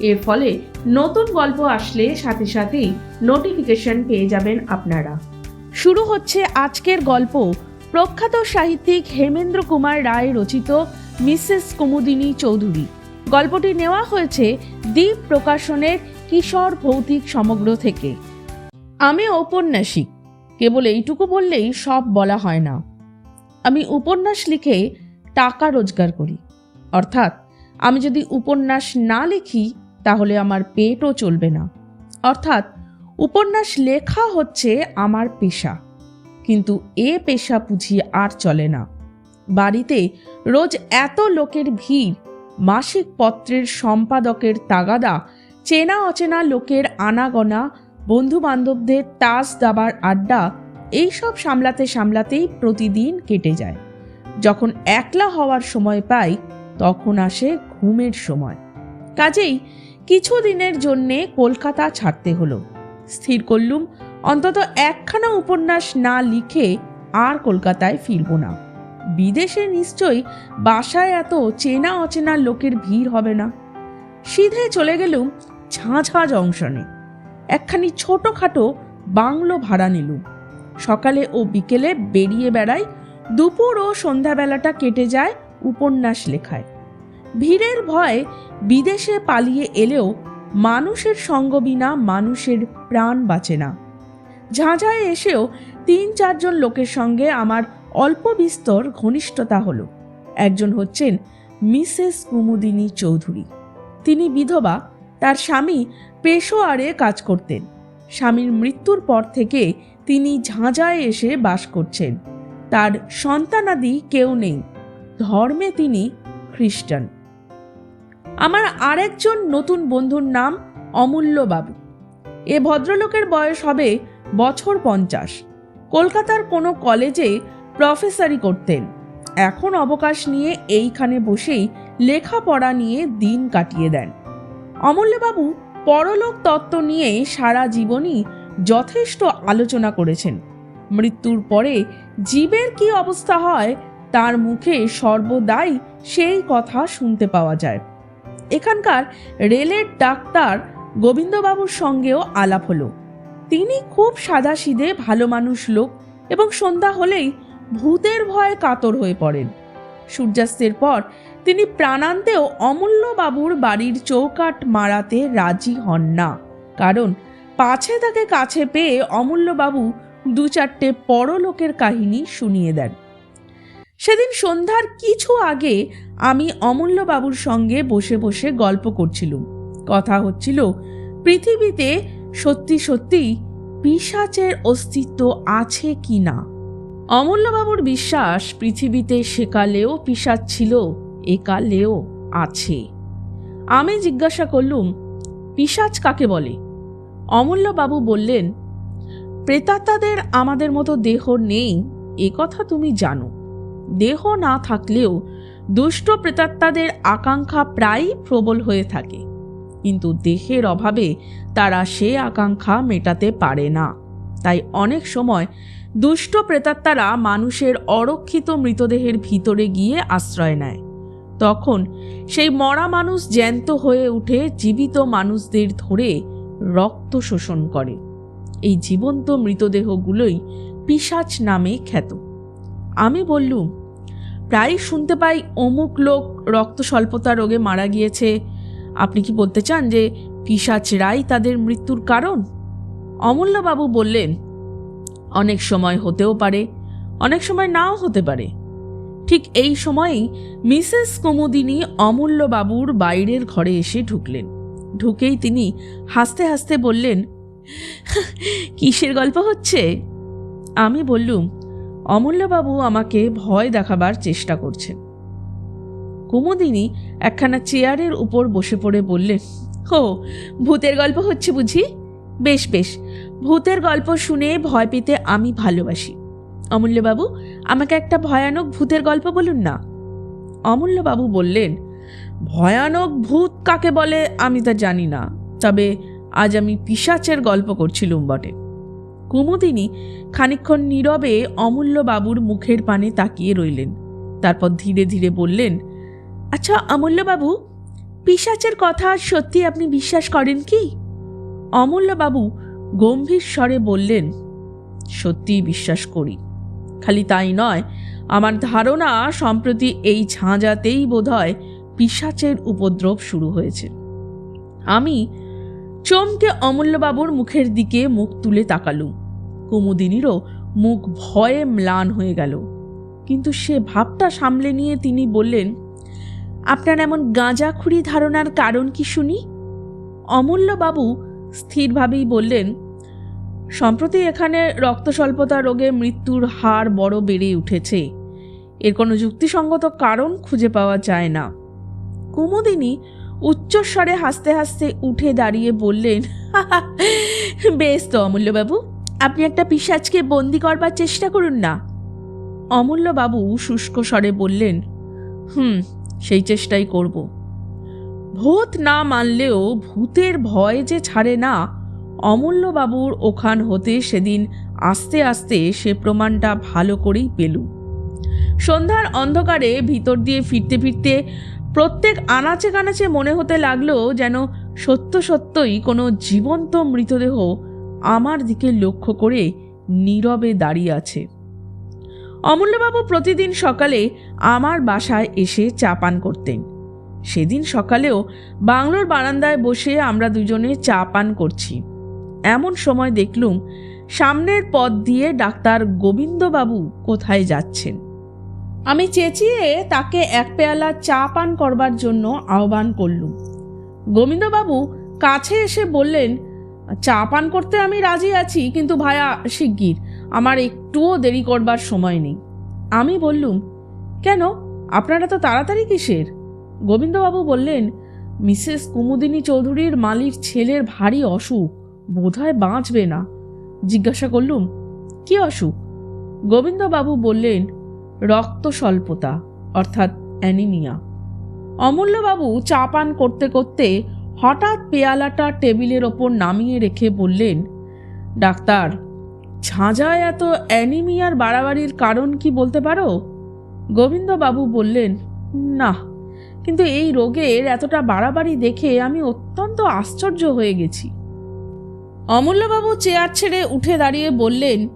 এর ফলে নতুন গল্প আসলে সাথে সাথেই নোটিফিকেশন পেয়ে যাবেন আপনারা। শুরু হচ্ছে আজকের গল্প। প্রখ্যাত সাহিত্যিক হেমেন্দ্র কুমার রায় রচিত মিসেস কুমুদিনী চৌধুরী। গল্পটি নেওয়া হয়েছে দ্বীপ প্রকাশনের কিশোর ভৌতিক সমগ্র থেকে। আমি ঔপন্যাসিক। কেবল এইটুকু বললেই সব বলা হয় না। আমি উপন্যাস লিখে টাকা রোজগার করি। অর্থাৎ আমি যদি উপন্যাস না লিখি তাহলে আমার পেটও চলবে না। অর্থাৎ উপন্যাস লেখা হচ্ছে আমার পেশা। কিন্তু এ পেশা বুঝি আর চলে না। বাড়িতে রোজ এত লোকের ভিড়, মাসিক পত্রের সম্পাদকের তাগাদা, চেনা অচেনা লোকের আনাগোনা বন্ধু বান্ধবদের তাস দাবার আড্ডা, এইসব সামলাতে সামলাতেই প্রতিদিন কেটে যায়। যখন একলা হওয়ার সময় পাই, তখন আসে ঘুমের সময়। কাজেই কিছু দিনের জন্যে কলকাতা ছাড়তে হলো। স্থির করলুম, অন্তত একখানা উপন্যাস না লিখে আর কলকাতায় ফিরব না। বিদেশে নিশ্চয়ই বাসায় এত চেনা অচেনা লোকের ভিড় হবে না। সিধে চলে গেলুম ঝাঁঝা জংশনে একখানি ছোটোখাটো বাংলো ভাড়া নিলুম। সকালে ও বিকেলে বেরিয়ে বেড়াই, দুপুর ও সন্ধ্যাবেলাটা কেটে যায় উপন্যাস লেখায়। ভিড়ের ভয়ে বিদেশে পালিয়ে এলেও মানুষের সঙ্গ বিনা মানুষের প্রাণ বাঁচে না। ঝাঁঝায় এসেও তিন চারজন লোকের সঙ্গে আমার অল্প বিস্তর ঘনিষ্ঠতা হলো। একজন হচ্ছেন মিসেস কুমুদিনী চৌধুরী। তিনি বিধবা, তার স্বামী পেশোয়ারে কাজ করতেন। স্বামীর মৃত্যুর পর থেকে তিনি ঝাঁঝায় এসে বাস করছেন। তার সন্তানাদি কেউ নেই। ধর্মে তিনি খ্রিস্টান। আমার আরেকজন নতুন বন্ধুর নাম অমূল্যবাবু এ ভদ্রলোকের বয়স হবে বছর পঞ্চাশ। কলকাতার কোনো কলেজে প্রফেসরি করতেন। এখন অবকাশ নিয়ে এইখানে বসেই লেখাপড়া নিয়ে দিন কাটিয়ে দেন। অমূল্যবাবু পরলোক তত্ত্ব নিয়ে সারা জীবনই যথেষ্ট আলোচনা করেছেন। মৃত্যুর পরে জীবের কি অবস্থা হয়, তার মুখে সর্বদাই সেই কথা শুনতে পাওয়া যায়। এখানকার রেলের ডাক্তার গোবিন্দবাবুর সঙ্গেও আলাপ হলো। তিনি খুব সাদাসিধে ভালো মানুষ লোক এবং সন্ধ্যা হলেই ভূতের ভয়ে কাতর হয়ে পড়েন। সূর্যাস্তের পর তিনি প্রাণান্তেও অমূল্যবাবুর বাড়ির চৌকাট মারাতে রাজি হন না। কারণ পাছে তাকে কাছে পেয়ে অমূল্যবাবু দু চারটে পরলোকের কাহিনী শুনিয়ে দেন। সেদিন সন্ধ্যার কিছু আগে আমি অমূল্যবাবুর সঙ্গে বসে বসে গল্প করছিলুম। কথা হচ্ছিল, পৃথিবীতে সত্যি সত্যি পিসাচের অস্তিত্ব আছে কি না? অমূল্যবাবুর বিশ্বাস পৃথিবীতে সেকালেও পিসাচ ছিল, একালেও আছে। আমি জিজ্ঞাসা করলুম পিসাচ কাকে বলে? অমূল্যবাবু বললেন, প্রেতাত্মাদের আমাদের মতো দেহ নেই, এ কথা তুমি জানো। দেহ না থাকলেও দুষ্ট প্রেতাত্মাদের আকাঙ্ক্ষা প্রায়ই প্রবল হয়ে থাকে। কিন্তু দেহের অভাবে তারা সে আকাঙ্ক্ষা মেটাতে পারে না। তাই অনেক সময় দুষ্ট প্রেতাত্মারা মানুষের অরক্ষিত মৃতদেহের ভিতরে গিয়ে আশ্রয় নেয়। তখন সেই মরা মানুষ জ্যান্ত হয়ে উঠে জীবিত মানুষদের ধরে রক্ত শোষণ করে। এই জীবন্ত মৃতদেহগুলোই পিসাচ নামে খ্যাত। আমি বললুম, প্রায় শুনতে পাই অমুক লোক রক্ত স্বল্পতা রোগে মারা গিয়েছে। আপনি কি বলতে চান যে পিসাচরাই তাদের মৃত্যুর কারণ? অমূল্যবাবু বললেন, অনেক সময় হতেও পারে, অনেক সময় নাও হতে পারে। ঠিক এই সময়েই মিসেস কুমুদিনী অমূল্যবাবুর বাইরের ঘরে এসে ঢুকলেন। ঢুকেই তিনি হাসতে হাসতে বললেন, কিসের গল্প হচ্ছে? আমি বললুম অমূল্যবাবু আমাকে ভয় দেখাবার চেষ্টা করছেন। কুমুদিনী একখানা চেয়ারের উপর বসে পড়ে বললেন ও ভূতের গল্প হচ্ছে বুঝি? বেশ বেশ, ভূতের গল্প শুনে ভয় পেতে আমি ভালোবাসি। অমূল্যবাবু, আমাকে একটা ভয়ানক ভূতের গল্প বলুন না? অমূল্যবাবু বললেন, ভয়ানক ভূত কাকে বলে আমি তা জানি না, তবে আজ আমি পিশাচের গল্প করছিলুম বটে কুমুদিনী খানিকক্ষণ নীরবে অমূল্যবাবুর মুখের পানে তাকিয়ে রইলেন। তারপর ধীরে ধীরে বললেন আচ্ছা অমূল্যবাবু পিশাচের কথা সত্যি আপনি বিশ্বাস করেন কি? অমূল্যবাবু গম্ভীর স্বরে বললেন, সত্যিই বিশ্বাস করি। খালি তাই নয়, আমার ধারণা সম্প্রতি এই ঝাঁঝাতেই বোধহয় পিশাচের উপদ্রব শুরু হয়েছে। আমি চমকে অমূল্যবাবুর মুখের দিকে মুখ তুলে তাকালুম কুমুদিনীরও মুখ ভয়ে ম্লান হয়ে গেল। কিন্তু সে ভাবটা সামলে নিয়ে তিনি বললেন, আপনার এমন গাঁজাখুরি ধারণার কারণ কি শুনি? অমূল্যবাবু স্থিরভাবেই বললেন, সম্প্রতি এখানে রক্তস্বল্পতা রোগে মৃত্যুর হার বড় বেড়ে উঠেছে। এর কোনো যুক্তিসঙ্গত কারণ খুঁজে পাওয়া যায় না। কুমুদিনী উচ্চস্বরে হাসতে হাসতে উঠে দাঁড়িয়ে বললেন বেশ তো অমূল্যবাবু, আপনি একটা পিসাজকে বন্দি করবার চেষ্টা করুন না। অমূল্যবাবু শুষ্ক স্বরে বললেন, হুম, সেই চেষ্টাই করব। ভূত না মানলেও ভূতের ভয় যে ছাড়ে না, অমূল্যবাবুর ওখান হতে সেদিন আস্তে আস্তে সে প্রমাণটা ভালো করেই পেলুম। সন্ধ্যার অন্ধকারে ভিতর দিয়ে ফিরতে ফিরতে প্রত্যেক আনাচে কানাচে মনে হতে লাগল যেন সত্য সত্যই কোনো জীবন্ত মৃতদেহ আমার দিকে লক্ষ্য করে নীরবে দাঁড়িয়ে আছে। অমূল্যবাবু প্রতিদিন সকালে আমার বাসায় এসে চা পান করতেন। সেদিন সকালেও বাংলোর বারান্দায় বসে আমরা দুজনে চা পান করছি। এমন সময় দেখলুম সামনের পথ দিয়ে ডাক্তার গোবিন্দবাবু কোথায় যাচ্ছেন। আমি চেঁচিয়ে তাকে এক পেয়ালা চা পান করবার জন্য আহ্বান করলুম। গোবিন্দবাবু কাছে এসে বললেন, চা পান করতে আমি রাজি আছি, কিন্তু ভায়া, শিগগির। আমার একটুও দেরি করবার সময় নেই। আমি বললুম, কেন? আপনারা তো তাড়াতাড়ি কিসের? গোবিন্দবাবু বললেন, মিসেস কুমুদিনী চৌধুরীর মালির ছেলের ভারী অসুখ, বোধহয় বাঁচবে না। জিজ্ঞাসা করলুম, কি অসুখ? গোবিন্দবাবু বললেন রক্ত স্বল্পতা অর্থাৎ অ্যানিমিয়া। অমূল্যবাবু চা পান করতে করতে হঠাৎ পেয়ালাটা টেবিলের ওপর নামিয়ে রেখে বললেন, ডাক্তার, ঝাঁঝায় এত অ্যানিমিয়ার বাড়াবাড়ির কারণ কি বলতে পারো? গোবিন্দবাবু বললেন, না, কিন্তু এই রোগের এতটা বাড়াবাড়ি দেখে আমি অত্যন্ত আশ্চর্য হয়ে গেছি। অমূল্যবাবু চেয়ার ছেড়ে উঠে দাঁড়িয়ে বললেন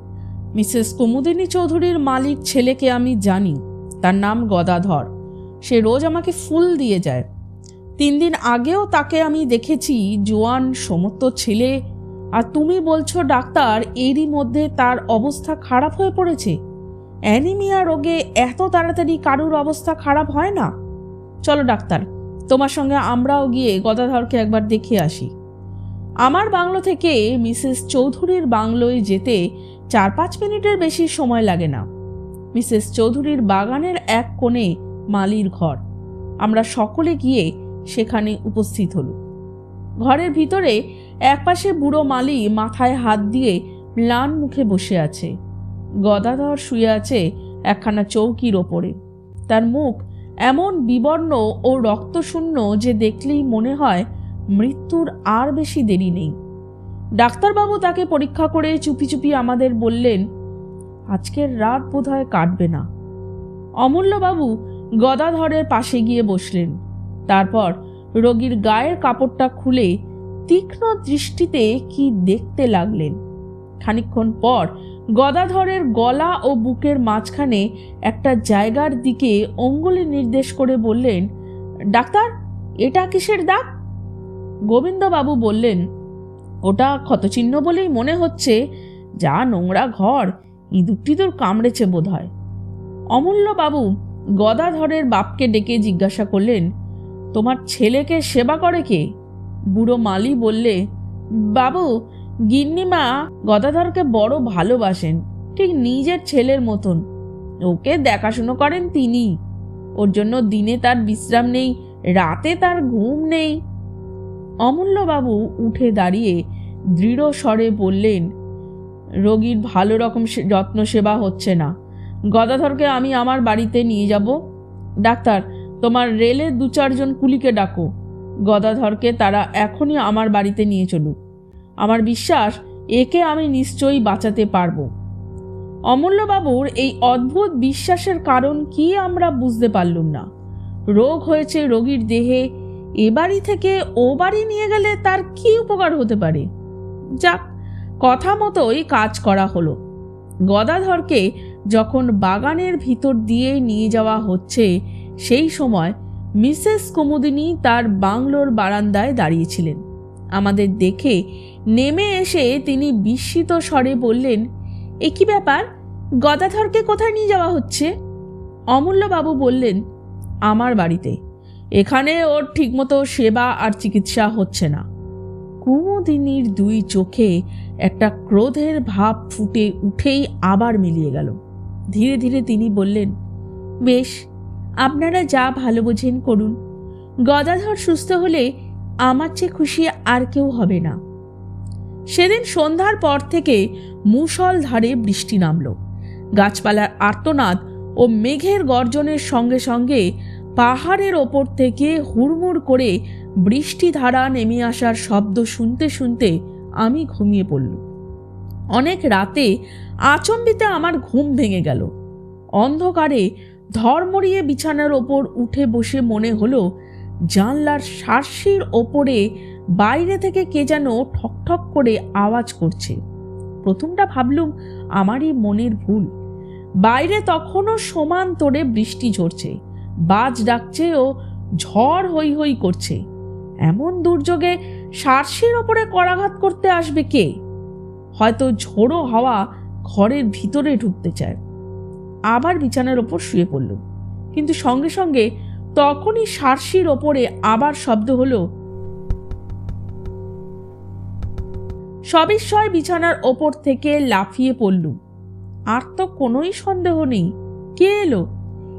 মিসেস কুমুদিনী চৌধুরীর মালিক ছেলেকে আমি জানি, তার নাম গদাধর। সে রোজ আমাকে ফুল দিয়ে যায়। তিন দিন আগেও তাকে আমি দেখেছি, জোয়ান সমস্ত ছেলে। আর তুমি বলছো ডাক্তার, এরই মধ্যে তার অবস্থা খারাপ হয়ে পড়েছে। অ্যানিমিয়া রোগে এত তাড়াতাড়ি কারুর অবস্থা খারাপ হয় না? চলো ডাক্তার, তোমার সঙ্গে আমরাও গিয়ে গদাধরকে একবার দেখে আসি। আমার বাংলো থেকে মিসেস চৌধুরীর বাংলোয় যেতে চার পাঁচ মিনিটের বেশি সময় লাগে না। মিসেস চৌধুরীর বাগানের এক কোণে মালির ঘর। আমরা সকলে গিয়ে সেখানে উপস্থিত হল। ঘরের ভিতরে একপাশে বুড়ো মালি মাথায় হাত দিয়ে ম্লান মুখে বসে আছে। গদাধর শুয়ে আছে একখানা চৌকির ওপরে। তার মুখ এমন বিবর্ণ ও রক্তশূন্য যে দেখলেই মনে হয় মৃত্যুর আর বেশি দেরি নেই। ডাক্তারবাবু তাকে পরীক্ষা করে চুপি চুপি আমাদের বললেন, আজকের রাত বোধহয় কাটবে না। অমূল্যবাবু গদাধরের পাশে গিয়ে বসলেন। তারপর রোগীর গায়ের কাপড়টা খুলে তীক্ষ্ণ দৃষ্টিতে কি দেখতে লাগলেন। খানিকক্ষণ পর গদাধরের গলা ও বুকের মাঝখানে একটা জায়গার দিকে অঙ্গুলি নির্দেশ করে বললেন, ডাক্তার, এটা কিসের দাগ? গোবিন্দবাবু বললেন ওটা ক্ষতচিহ্ন বলেই মনে হচ্ছে, যা নোংরা ঘর ইঁদুর টিঁদুর কামড়েছে বোধ হয় অমূল্যবাবু গদাধরের বাপকে ডেকে জিজ্ঞাসা করলেন, তোমার ছেলেকে সেবা করে কে? বুড়ো মালি বললে, বাবু, গিন্নিমা গদাধরকে বড় ভালোবাসেন, ঠিক নিজের ছেলের মতন। ওকে দেখাশুনো করেন তিনি। ওর জন্য দিনে তার বিশ্রাম নেই, রাতে তার ঘুম নেই। অমূল্যবাবু উঠে দাঁড়িয়ে দৃঢ় স্বরে বললেন, রোগীর ভালো রকম যত্ন সেবা হচ্ছে না। গদাধরকে আমি আমার বাড়িতে নিয়ে যাব। ডাক্তার, তোমার রেলে দু চারজন কুলিকে ডাকো। গদাধরকে তারা এখনই আমার বাড়িতে নিয়ে চলুক। আমার বিশ্বাস, একে আমি নিশ্চয়ই বাঁচাতে পারব। অমূল্যবাবুর এই অদ্ভুত বিশ্বাসের কারণ কি আমরা বুঝতে পারলুম না। রোগ হয়েছে রোগীর দেহে এ বাড়ি থেকে ও বাড়ি নিয়ে গেলে তার কি উপকার হতে পারে? যাক, কথা মতোই কাজ করা হলো। গদাধরকে যখন বাগানের ভিতর দিয়ে নিয়ে যাওয়া হচ্ছে, সেই সময় মিসেস কুমুদিনী তার বাংলোর বারান্দায় দাঁড়িয়েছিলেন। আমাদের দেখে নেমে এসে তিনি বিস্মিত স্বরে বললেন, এ কি ব্যাপার? গদাধরকে কোথায় নিয়ে যাওয়া হচ্ছে? অমূল্যবাবু বললেন, আমার বাড়িতে। এখানে ওর ঠিকমতো সেবা আর চিকিৎসা হচ্ছে না। কুমুদিনীর দুই চোখে একটা ক্রোধের ভাব ফুটে উঠেই আবার মিলিয়ে গেল। ধীরে ধীরে তিনি বললেন, বেশ, আপনারা যা ভালো বোঝেন করুন। গদাধর সুস্থ হলে আমার চেয়ে খুশি আর কেউ হবে না। সেদিন সন্ধ্যার পর থেকে মুষল ধারে বৃষ্টি নামল। গাছপালার আর্তনাদ ও মেঘের গর্জনের সঙ্গে সঙ্গে পাহাড়ের ওপর থেকে হুড়মুড় করে বৃষ্টি ধারা নেমে আসার শব্দ শুনতে শুনতে আমি ঘুমিয়ে পড়ল অনেক রাতে আচম্বিতে আমার ঘুম ভেঙে গেল। অন্ধকারে ধর্মরিয়ে বিছানার ওপর উঠে বসে মনে হলো, জানলার সার্সির ওপরে বাইরে থেকে কে যেন ঠকঠক করে আওয়াজ করছে। প্রথমটা ভাবলুম আমারই মনের ভুল। বাইরে তখনও সমান তোরে বৃষ্টি ঝরছে। বাজ ডাকছে ও ঝড় হই হই করছে। এমন দুর্যোগে সার্সির ওপরে করাঘাত করতে আসবে কে? হয়তো ঝোড়ো হাওয়া ঘরের ভিতরে ঢুকতে চায়। আবার বিছানার ওপর শুয়ে পড়ল। কিন্তু সঙ্গে সঙ্গে তখনই সার্সির ওপরে আবার শব্দ হলো, সবিস্ময় বিছানার ওপর থেকে লাফিয়ে পড়লুম। আর তো কোনোই সন্দেহ নেই। কে এলো?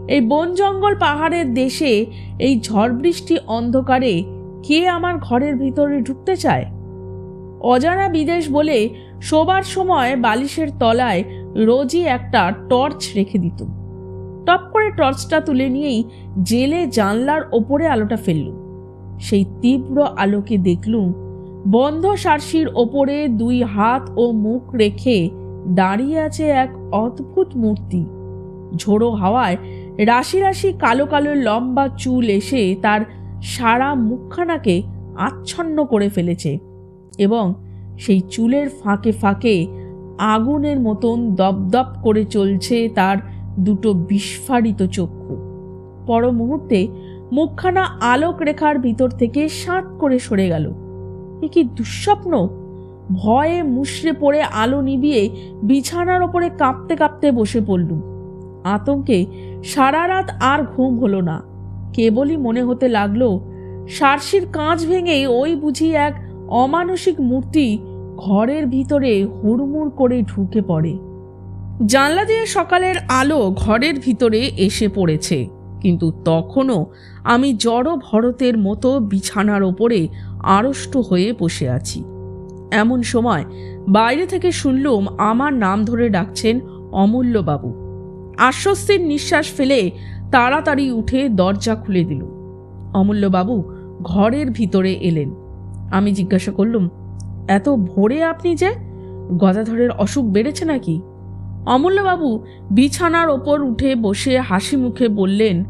এই বন জঙ্গল পাহাড়ের দেশে এই ঝড় বৃষ্টি অন্ধকারে কে আমার ঘরের ভিতরে ঢুকতে চায়? অজানা বিদেশ বলে শোবার সময় বালিশের তলায় রোজই একটা টর্চ রেখে দিত। টপ করে টর্চটা তুলে নিয়েই জেলে জানলার ওপরে আলোটা ফেললুম সেই তীব্র আলোকে দেখলুম বন্ধ সার্সির ওপরে দুই হাত ও মুখ রেখে দাঁড়িয়ে আছে এক অদ্ভুত মূর্তি। ঝোড়ো হাওয়ায় রাশি রাশি কালো কালো লম্বা চুল এসে তার সারা মুখখানাকে আচ্ছন্ন করে ফেলেছে এবং সেই চুলের ফাঁকে ফাঁকে আগুনের মতন দপদপ করে চলছে তার দুটো বিস্ফারিত চক্ষু। পর মুহূর্তে মুখখানা আলোক রেখার ভিতর থেকে সাঁত করে সরে গেল। এ কি দুঃস্বপ্ন? ভয়ে মুষড়ে পড়ে আলো নিবিয়ে বিছানার ওপরে কাঁপতে কাঁপতে বসে পড়লুম। আতঙ্কে সারা রাত আর ঘুম হলো না। কেবলই মনে হতে লাগল, সার্সির কাঁচ ভেঙে ওই বুঝি এক অমানসিক মূর্তি ঘরের ভিতরে হুড়মুড় করে ঢুকে পড়ে। জানলা দিয়ে সকালের আলো ঘরের ভিতরে এসে পড়েছে, কিন্তু তখনও আমি জড় ভরতের মতো বিছানার ওপরে আড়ষ্ট হয়ে বসে আছি। এমন সময় বাইরে থেকে শুনলুম আমার নাম ধরে ডাকছেন অমূল্যবাবু। আশ্বস্তির নিঃশ্বাস ফেলে তাড়াতাড়ি উঠে দরজা খুলে দিল। অমূল্যবাবু ঘরের ভিতরে এলেন। আমি জিজ্ঞাসা করলুম, এত ভোরে আপনি যে? গদাধরের অসুখ বেড়েছে নাকি? অমূল্যবাবু বিছানার ওপর উঠে বসে হাসি মুখে বললেন,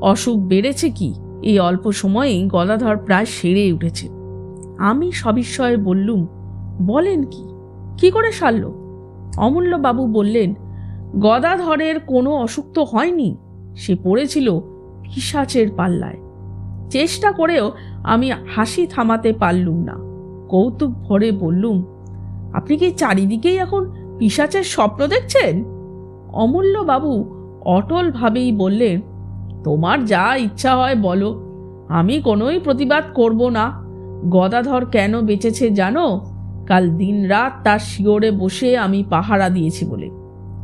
অসুখ বেড়েছে কি? এই অল্প সময়েই গদাধর প্রায় সেরে উঠেছে। আমি সবিস্ময়ে বললুম, বলেন কি? কি করে সারল? অমূল্যবাবু বললেন গদাধরের কোনো অসুখ তো হয়নি। সে পড়েছিল পিসাচের পাল্লায়। চেষ্টা করেও আমি হাসি থামাতে পারলুম না। কৌতুক ভরে বললুম, আপনি কি চারিদিকেই এখন পিসাচের স্বপ্ন দেখছেন? অমূল্যবাবু অটলভাবেই বললেন, তোমার যা ইচ্ছা হয় বলো। আমি কোনোই প্রতিবাদ করব না। গদাধর কেন বেঁচেছে জানো? কাল দিনরাত তার শিওরে বসে আমি পাহারা দিয়েছি বলে।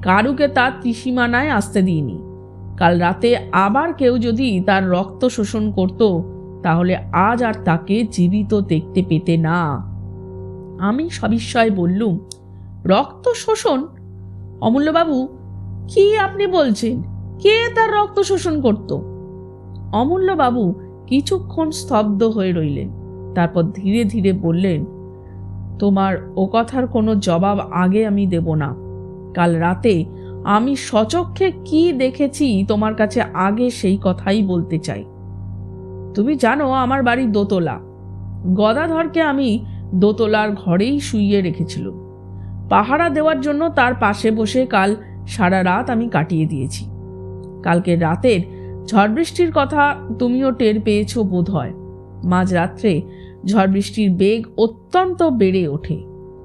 কারুকে তার ত্রিসীমানায় আসতে দিইনি। কাল রাতে আবার কেউ যদি তার রক্ত শোষণ করত, তাহলে আজ আর তাকে জীবিত দেখতে পেতে না। আমি সবিস্ময়ে বললুম, রক্ত শোষণ? অমূল্যবাবু, কি আপনি বলছেন? কে তার রক্ত শোষণ করত? অমূল্যবাবু কিছুক্ষণ স্তব্ধ হয়ে রইলেন, তারপর ধীরে ধীরে বললেন, তোমার ও কথার কোনো জবাব আগে আমি দেব না। কাল রাতে আমি সচক্ষে কি দেখেছি তোমার কাছে আগে সেই কথাই বলতে চাই। তুমি জানো আমার বাড়ি দোতলা। গদাধরকে আমি দোতলার ঘরেই শুইয়ে রেখেছিল। পাহারা দেওয়ার জন্য তার পাশে বসে কাল সারা রাত আমি কাটিয়ে দিয়েছি। কালকে রাতের ঝড় বৃষ্টির কথা তুমিও টের পেয়েছ বোধ হয়। মাঝরাত্রে ঝড় বৃষ্টির বেগ অত্যন্ত বেড়ে ওঠে।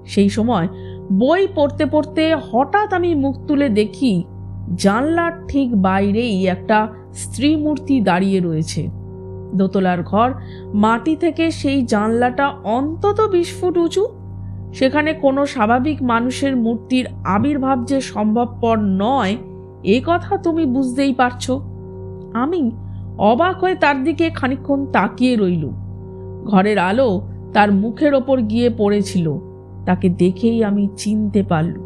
সেই সময় বই পড়তে পড়তে হঠাৎ আমি মুখ তুলে দেখি জানলার ঠিক বাইরেই একটা স্ত্রী মূর্তি দাঁড়িয়ে রয়েছে। দোতলার ঘর মাটি থেকে সেই জানলাটা অন্তত বিশ ফুট উঁচু। সেখানে কোনো স্বাভাবিক মানুষের মূর্তির আবির্ভাব যে সম্ভবপর নয়, এ কথা তুমি বুঝতেই পারছ। আমি অবাক হয়ে তার দিকে খানিকক্ষণ তাকিয়ে রইলুম। ঘরের আলো তার মুখের ওপর গিয়ে পড়েছিল। তাকে দেখেই আমি চিনতে পারলুম।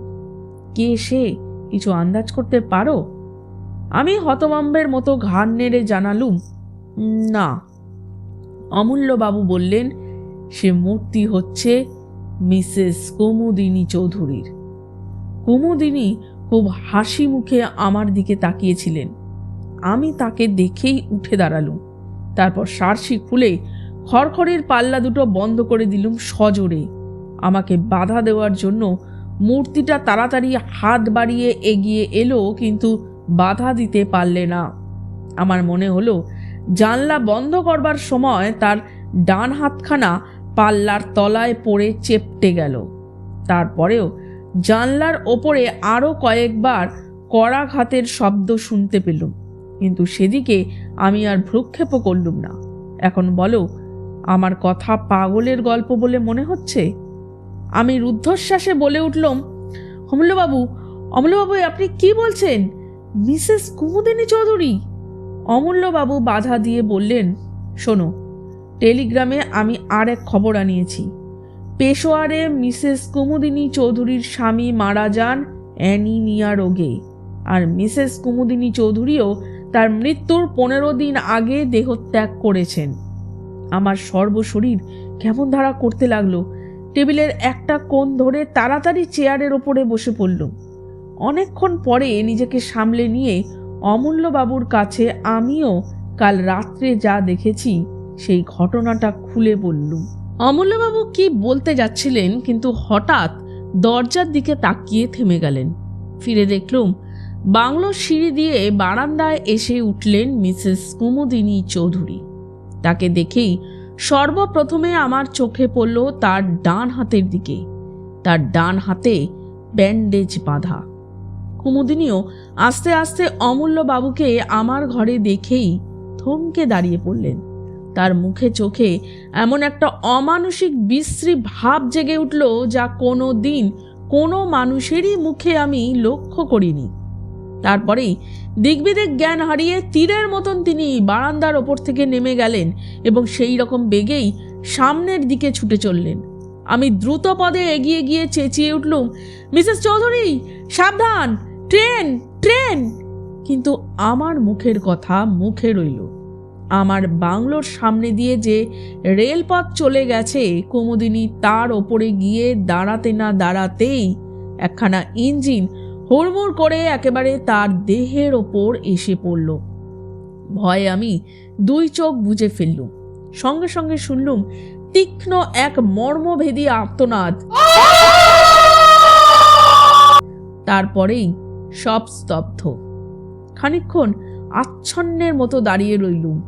কে সে? কিছু আন্দাজ করতে পারো? আমি হতমম্বের মতো ঘাড় নেড়ে জানালুম, না। অমূল্যবাবু বললেন, সে মূর্তি হচ্ছে মিসেস কুমুদিনী চৌধুরীর। কুমুদিনী খুব হাসি মুখে আমার দিকে তাকিয়েছিলেন। আমি তাকে দেখেই উঠে দাঁড়ালুম, তারপর সারসি খুলে খড়খড়ের পাল্লা দুটো বন্ধ করে দিলুম সজোরে। আমাকে বাধা দেওয়ার জন্য মূর্তিটা তাড়াতাড়ি হাত বাড়িয়ে এগিয়ে এলো, কিন্তু বাধা দিতে পারলে না। আমার মনে হলো, জানলা বন্ধ করবার সময় তার ডান হাতখানা পাল্লার তলায় পড়ে চেপটে গেল। তারপরেও জানলার ওপরে আরও কয়েকবার কড়াঘাতের শব্দ শুনতে পেলুম, কিন্তু সেদিকে আমি আর ভ্রুক্ষেপও করলুম না। এখন বলো, আমার কথা পাগলের গল্প বলে মনে হচ্ছে? আমি রুদ্ধশ্বাসে বলে উঠলাম, অমূল্যবাবু অমূল্যবাবু, আপনি কি বলছেন? মিসেস কুমুদিনী চৌধুরী? অমূল্যবাবু বাধা দিয়ে বললেন, শোনো, টেলিগ্রামে আমি আর এক খবর আনিয়েছি। পেশোয়ারে মিসেস কুমুদিনী চৌধুরীর স্বামী মারা যান অ্যানিমিয়া রোগে। আর মিসেস কুমুদিনী চৌধুরীও তার মৃত্যুর পনেরো দিন আগে দেহত্যাগ করেছেন। আমার সর্বশরীর কেমন ধারা করতে লাগল টেবিলের একটা কোণ ধরে তাড়াতাড়ি চেয়ারের ওপরে বসে পড়লুম অনেকক্ষণ পরে নিজেকে সামলে নিয়ে অমূল্যবাবুর কাছে আমিও কাল রাত্রে যা দেখেছি, সেই ঘটনাটা খুলে বললুম। অমূল্যবাবু কি বলতে যাচ্ছিলেন, কিন্তু হঠাৎ দরজার দিকে তাকিয়ে থেমে গেলেন। ফিরে দেখলুম বাংলোর সিঁড়ি দিয়ে বারান্দায় এসে উঠলেন মিসেস কুমুদিনী চৌধুরী। তাকে দেখেই সর্বপ্রথমে আমার চোখে পড়ল তার ডান হাতের দিকে। তার ডান হাতে ব্যান্ডেজ বাঁধা। কুমুদিনীও আস্তে আস্তে অমূল্য বাবুকে আমার ঘরে দেখেই থমকে দাঁড়িয়ে পড়লেন। তার মুখে চোখে এমন একটা অমানসিক বিশ্রী ভাব জেগে উঠল যা কোনো দিন কোনো মানুষেরই মুখে আমি লক্ষ্য করিনি। তারপরেই দিগ্বিদিক জ্ঞান হারিয়ে তীরের মতন তিনি বারান্দার ওপর থেকে নেমে গেলেন এবং সেই রকম বেগেই সামনের দিকে ছুটে চললেন। আমি দ্রুত পদে এগিয়ে গিয়ে চেঁচিয়ে উঠলুম, মিসেস চৌধুরী, সাবধান, ট্রেন ট্রেন! কিন্তু আমার মুখের কথা মুখে রইল। আমার বাংলোর সামনে দিয়ে যে রেলপথ চলে গেছে, কুমুদিনী তার ওপরে গিয়ে দাঁড়াতে না দাঁড়াতেই একখানা ইঞ্জিন হুড়মুড় করে একেবারে তার দেহের ওপর এসে পড়ল। ভয়ে আমি দুই চোখ বুঝে ফেললুম। সঙ্গে সঙ্গে শুনলুম তীক্ষ্ণ এক মর্মভেদী আর্তনাদ। তারপরেই সব স্তব্ধ। খানিক্ষণ আচ্ছন্নের মতো দাঁড়িয়ে রইলুম।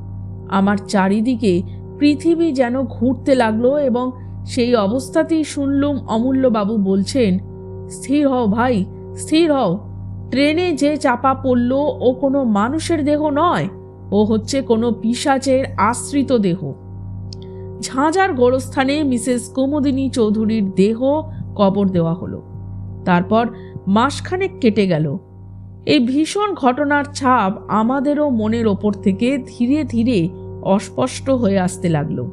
আমার চারিদিকে পৃথিবী যেন ঘুরতে লাগল এবং সেই অবস্থাতেই শুনলুম অমূল্যবাবু বলছেন, স্থির হও ভাই স্থির হও। ট্রেনে যে চাপা পড়ল, ও কোনো মানুষের দেহ নয়, ও হচ্ছে কোনো পিসাচের আশ্রিত দেহ। ঝাঁঝার গোরস্থানে মিসেস কুমুদিনী চৌধুরীর দেহ কবর দেওয়া হলো। তারপর মাসখানেক কেটে গেল। এই ভীষণ ঘটনার ছাপ আমাদেরও মনের ওপর থেকে ধীরে ধীরে অস্পষ্ট হয়ে আসতে লাগল।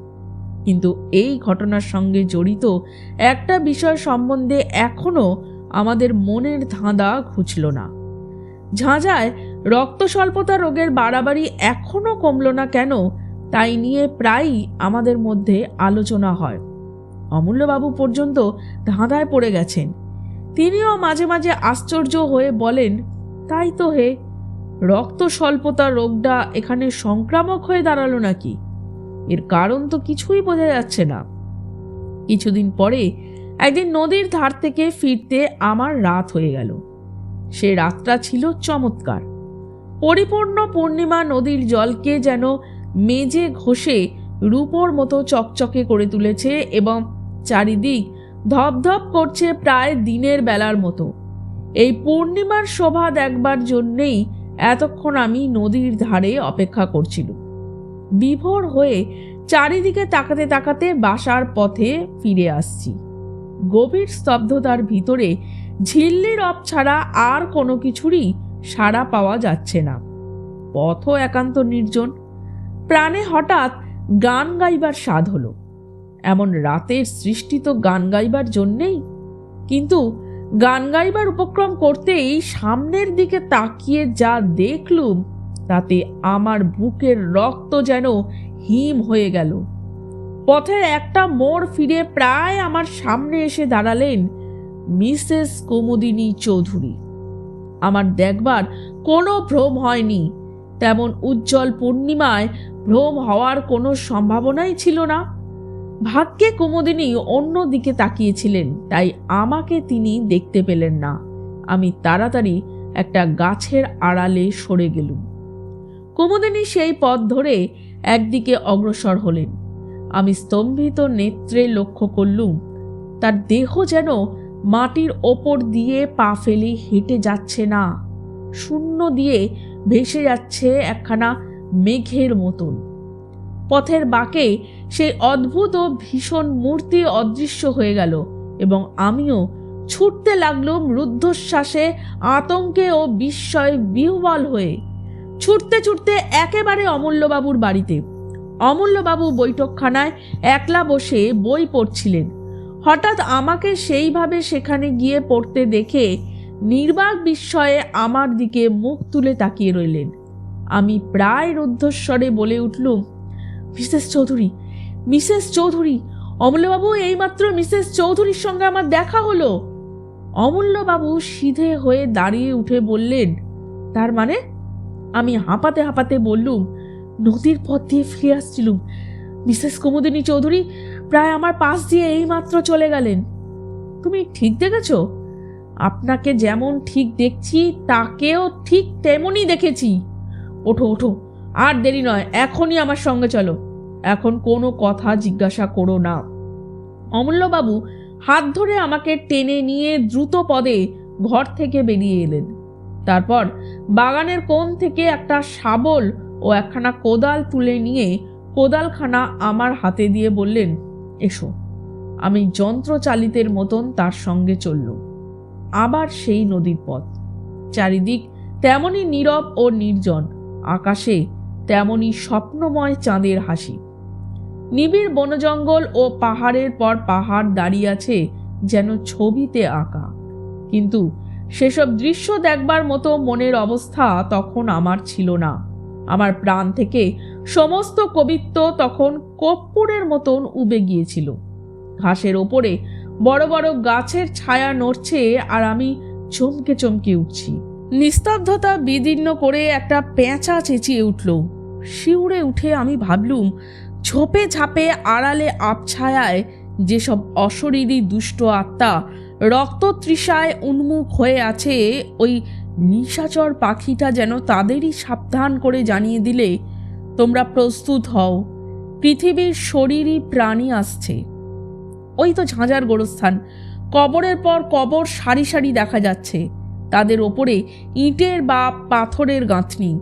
কিন্তু এই ঘটনার সঙ্গে জড়িত একটা বিষয় সম্বন্ধে এখনও আমাদের মনের ধাঁধা ঘুচল না। ঝাঁঝায় রক্ত স্বল্পতা রোগের বাড়াবাড়ি এখনও কমল না কেন, তাই নিয়ে প্রায়ই আমাদের মধ্যে আলোচনা হয়। অমূল্যবাবু পর্যন্ত ধাঁধায় পড়ে গেছেন। তিনিও মাঝে মাঝে আশ্চর্য হয়ে বলেন, তাই তো হে রক্ত স্বল্পতা রোগটা এখানে সংক্রামক হয়ে দাঁড়াল নাকি? এর কারণ তো কিছুই বোঝা যাচ্ছে না। কিছুদিন পরে একদিন নদীর ধার থেকে ফিরতে আমার রাত হয়ে গেল। সে রাতটা ছিল চমৎকার। পরিপূর্ণ পূর্ণিমা নদীর জলকে যেন মেজে ঘষে রূপোর মতো চকচকে করে তুলেছে এবং চারিদিক ধপধপ করছে প্রায় দিনের বেলার মতো। এই পূর্ণিমার শোভা দেখবার জন্যেই এতক্ষণ আমি নদীর ধারে অপেক্ষা করছিলাম। বিভোর হয়ে চারিদিকে তাকাতে তাকাতে বাসার পথে ফিরে আসছি। গভীর স্তব্ধতার ভিতরে ঝিল্লির অপ ছাড়া আর কোনো কিছুরই সাড়া পাওয়া যাচ্ছে না। পথও একান্ত নির্জন। প্রাণে হঠাৎ গান গাইবার স্বাদ হলো। এমন রাতের সৃষ্টি তো গান গাইবার জন্যেই। কিন্তু গান গাইবার উপক্রম করতেই সামনের দিকে তাকিয়ে যা দেখলুম, তাতে আমার বুকের রক্ত যেন হিম হয়ে গেল। পথের একটা মোড় ফিরে প্রায় আমার সামনে এসে দাঁড়ালেন মিসেস কুমুদিনী চৌধুরী। আমার দেখবার কোনো ভ্রম হয়নি, তেমন উজ্জ্বল পূর্ণিমায় ভ্রম হওয়ার কোনো সম্ভাবনাই ছিল না। ভাগ্যে কুমুদিনী অন্য দিকে তাকিয়েছিলেন, তাই আমাকে তিনি দেখতে পেলেন না। আমি তাড়াতাড়ি একটা গাছের আড়ালে সরে গেলুম। কুমুদিনী সেই পথ ধরে একদিকে অগ্রসর হলেন। আমি স্তম্ভিত নেত্রে লক্ষ্য করলুম, তার দেহ যেন মাটির ওপর দিয়ে পা ফেলে হেঁটে যাচ্ছে না, শূন্য দিয়ে ভেসে যাচ্ছে একখানা মেঘের মতন। পথের বাঁকে সেই অদ্ভুত ও ভীষণ মূর্তি অদৃশ্য হয়ে গেল এবং আমিও ছুটতে লাগলুম রুদ্ধশ্বাসে আতঙ্কে ও বিস্ময়ে বিহ্বল হয়ে। ছুটতে ছুটতে একেবারে অমূল্যবাবুর বাড়িতে অমূল্যবাবু বৈঠকখানায় একলা বসে বই পড়ছিলেন। হঠাৎ আমাকে সেইভাবে সেখানে গিয়ে পড়তে দেখে নির্বাক বিস্ময়ে আমার দিকে মুখ তুলে তাকিয়ে রইলেন। আমি প্রায় রুদ্ধস্বরে বলে উঠলুম, মিসেস চৌধুরী মিসেস চৌধুরী, অমূল্যবাবু এইমাত্র মিসেস চৌধুরীর সঙ্গে আমার দেখা হলো। অমূল্যবাবু সিধে হয়ে দাঁড়িয়ে উঠে বললেন, তার মানে? আমি হাঁপাতে হাঁপাতে বললুম নদীর পথ দিয়ে ফিরে আসছিলুম। মিসেস কুমুদিনী চৌধুরী প্রায় আমার পাশ দিয়ে এইমাত্র চলে গেলেন। তুমি ঠিক দেখেছ? আপনাকে যেমন ঠিক দেখছি, তাকেও ঠিক তেমনই দেখেছি। ওঠো ওঠো, আর দেরি নয়, এখনই আমার সঙ্গে চলো। এখন কোনো কথা জিজ্ঞাসা করো না। অমূল্যবাবু হাত ধরে আমাকে টেনে নিয়ে দ্রুত পদে ঘর থেকে বেরিয়ে এলেন। তারপর বাগানের কোণ থেকে একটা শাবল ও একখানা কোদাল তুলে নিয়ে কোদালখানা আমার হাতে দিয়ে বললেন, এসো। আমি যন্ত্রচালিতের মতন তার সঙ্গে চললুম। আবার সেই নদীর পথ। চারিদিক তেমনই নীরব ও নির্জন, আকাশে তেমনই স্বপ্নময় চাঁদের হাসি। নিবিড় বনজঙ্গল ও পাহাড়ের পর পাহাড় দাঁড়িয়ে আছে যেন ছবিতে আঁকা। কিন্তু সেসব দৃশ্য দেখবার মতো মনের অবস্থা তখন আমার ছিল না। আমার প্রাণ থেকে সমস্ত কবিত্ব তখন কর্পূরের মতন উবে গিয়েছিল। ঘাসের ওপরে বড় বড় গাছের ছায়া নড়ছে আর আমি চমকে চমকে উঠছি। নিস্তব্ধতা বিদীর্ণ করে একটা পেঁচা চেঁচিয়ে উঠল। শিউরে উঠে আমি ভাবলুম, ঝোপে ঝাপে আড়ালে আবছায়ায় যেসব অশরীরী দুষ্ট আত্মা রক্ত তৃষায় উন্মুখ হয়ে আছে, ওই নিশাচর পাখিটা যেন তাদেরই সাবধান করে জানিয়ে দিলে, তোমরা প্রস্তুত হও, পৃথিবীর শরীরই প্রাণী আসছে। ওই তো ঝাঁঝার গোরস্থান। কবরের পর কবর সারি সারি দেখা যাচ্ছে। তাদের ওপরে ইটের বা পাথরের গাঁথনি।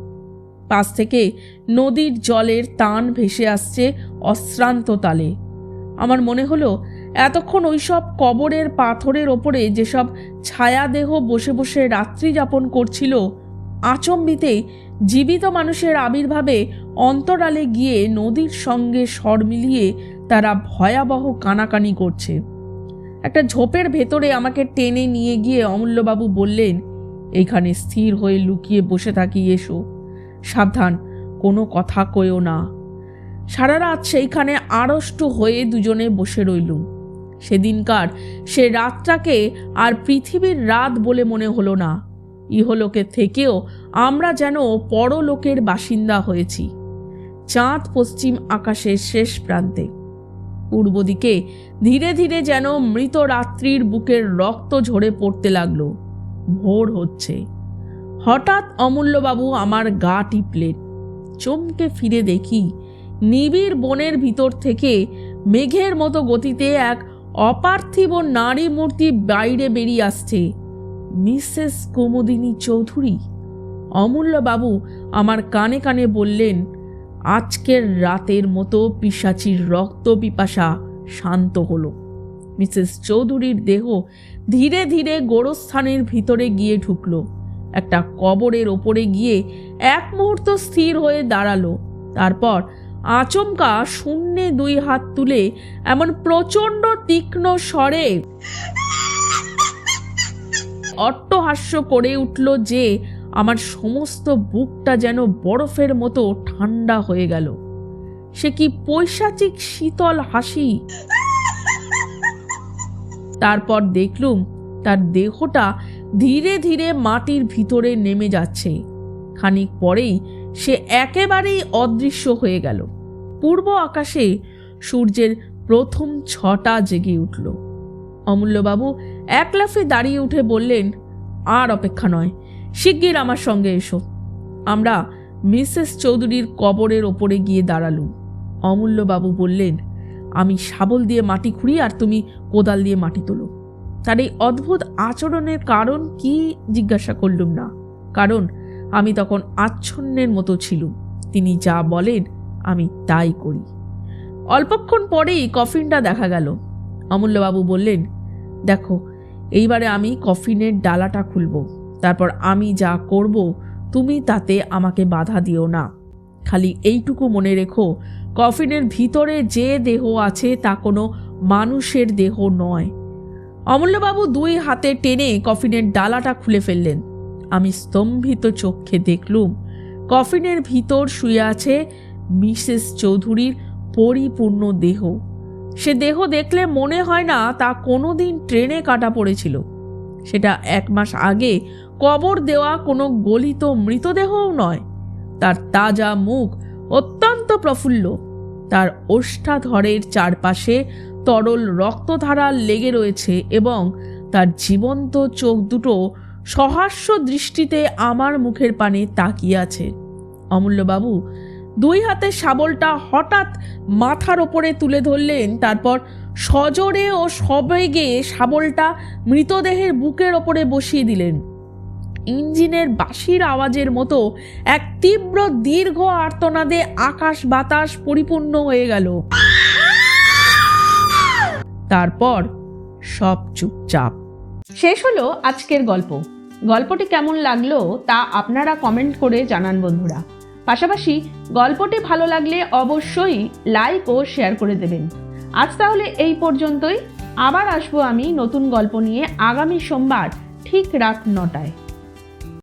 পাশ থেকে নদীর জলের তান ভেসে আসছে অশ্রান্ত তালে। আমার মনে হলো এতক্ষণ ওইসব কবরের পাথরের ওপরে যেসব ছায়াদেহ বসে বসে রাত্রি যাপন করছিল আচম্বিতে জীবিত মানুষের আবির্ভাবে অন্তরালে গিয়ে নদীর সঙ্গে স্বর মিলিয়ে তারা ভয়াবহ কানাকানি করছে। একটা ঝোপের ভেতরে আমাকে টেনে নিয়ে গিয়ে অমূল্যবাবু বললেন, এইখানে স্থির হয়ে লুকিয়ে বসে থাকি, এসো। সাবধান, কোনো কথা কয়েও না। সারা রাত সেইখানে আড়ষ্ট হয়ে দুজনে বসে রইলুম। সেদিনকার সে রাতটাকে আর পৃথিবীর রাত বলে মনে হলো না। ইহলোকে থেকেও আমরা যেন পরলোকের বাসিন্দা হয়েছি। চাঁদ পশ্চিম আকাশের শেষ প্রান্তে। পূর্ব দিকে ধীরে ধীরে যেন মৃত রাত্রির বুকের রক্ত ঝরে পড়তে লাগল। ভোর হচ্ছে। হঠাৎ অমূল্যবাবু আমার গা টিপলেন। চমকে ফিরে দেখি নিবিড় বনের ভিতর থেকে মেঘের মতো গতিতে এক অপার্থিব নারী মূর্তি বাইরে বেরিয়ে আসছে। মিসেস কুমুদিনী চৌধুরী, অমূল্যবাবু আমার কানে কানে বললেন, আজকের রাতের মতো পিসাচির রক্ত পিপাসা শান্ত হলো। মিসেস চৌধুরীর দেহ ধীরে ধীরে গোরস্থানের ভিতরে গিয়ে ঢুকলো। একটা কবরের ওপরে গিয়ে এক মুহূর্ত স্থির হয়ে দাঁড়াল। তারপর আচমকা শূন্যে দুই হাত তুলে এমন প্রচণ্ড তীক্ষ্ণ স্বরে অট্টহাস্য করে উঠল যে আমার সমস্ত বুকটা যেন বরফের মতো ঠান্ডা হয়ে গেল। সে কি পৈশাচিক শীতল হাসি? তারপর দেখলুম তার দেহটা ধীরে ধীরে মাটির ভিতরে নেমে যাচ্ছে। খানিক পরেই সে একেবারেই অদৃশ্য হয়ে গেল। পূর্ব আকাশে সূর্যের প্রথম ছটা জেগে উঠল। অমূল্যবাবু এক লাফে দাঁড়িয়ে উঠে বললেন, আর অপেক্ষা নয়, শিগগির আমার সঙ্গে এসো। আমরা মিসেস চৌধুরীর কবরের ওপরে গিয়ে দাঁড়ালুম। অমূল্যবাবু বললেন, আমি শাবল দিয়ে মাটি খুঁড়ি আর তুমি কোদাল দিয়ে মাটি তোলো। তার এই অদ্ভুত আচরণের কারণ কি জিজ্ঞাসা করলুম না। কারণ আমি তখন আচ্ছন্নের মতো ছিলুম। তিনি যা বলেন, আমি তাই করি। অল্পক্ষণ পরেই কফিনটা দেখা গেল। অমূল্যবাবু বললেন, দেখো, এইবারে আমি কফিনের ডালাটা খুলব। তারপর আমি যা করব, তুমি তাতে আমাকে বাধা দিও না। খালি এইটুকু মনে রেখো, কফিনের ভিতরে যে দেহ আছে তা কোনো মানুষের দেহ নয়। অমূল্যবাবু দুই হাতে টেনে কফিনের ডালাটা খুলে ফেললেন। আমি স্তম্ভিত চোখে দেখলুম। কফিনের ভিতর শুয়ে আছে মিসেস চৌধুরীর পরিপূর্ণ দেহ। সে দেহ দেখলে মনে হয় না তা কোনোদিন ট্রেনে কাটা পড়েছিল। সেটা এক মাস আগে কবর দেওয়া কোনো গলিত মৃতদেহও নয়। তার তাজা মুখ অত্যন্ত প্রফুল্ল। তার ওষ্ঠাধরের চারপাশে তরল রক্তধারা লেগে রয়েছে এবং তার জীবন্ত চোখ দুটো সহাস্য দৃষ্টিতে আমার মুখের পানে তাকিয়ে আছে অমূল্যবাবু, দুই হাতে শাবলটা হঠাৎ মাথার ওপরে তুলে ধরলেন, তারপর সজোরে ও সবেগে শাবলটা মৃতদেহের বুকের ওপরে বসিয়ে দিলেন। ইঞ্জিনের বাঁশির আওয়াজের মতো এক তীব্র দীর্ঘ আর্তনাদে আকাশ বাতাস পরিপূর্ণ হয়ে গেল। তারপর সব চুপচাপ। শেষ হলো আজকের গল্প। গল্পটি কেমন লাগল তা আপনারা কমেন্ট করে জানান বন্ধুরা। পাশাপাশি গল্পটি ভালো লাগলে অবশ্যই লাইক ও শেয়ার করে দেবেন। আজ তাহলে এই পর্যন্তই। আবার আসব আমি নতুন গল্প নিয়ে আগামী সোমবার ঠিক রাত নটায়।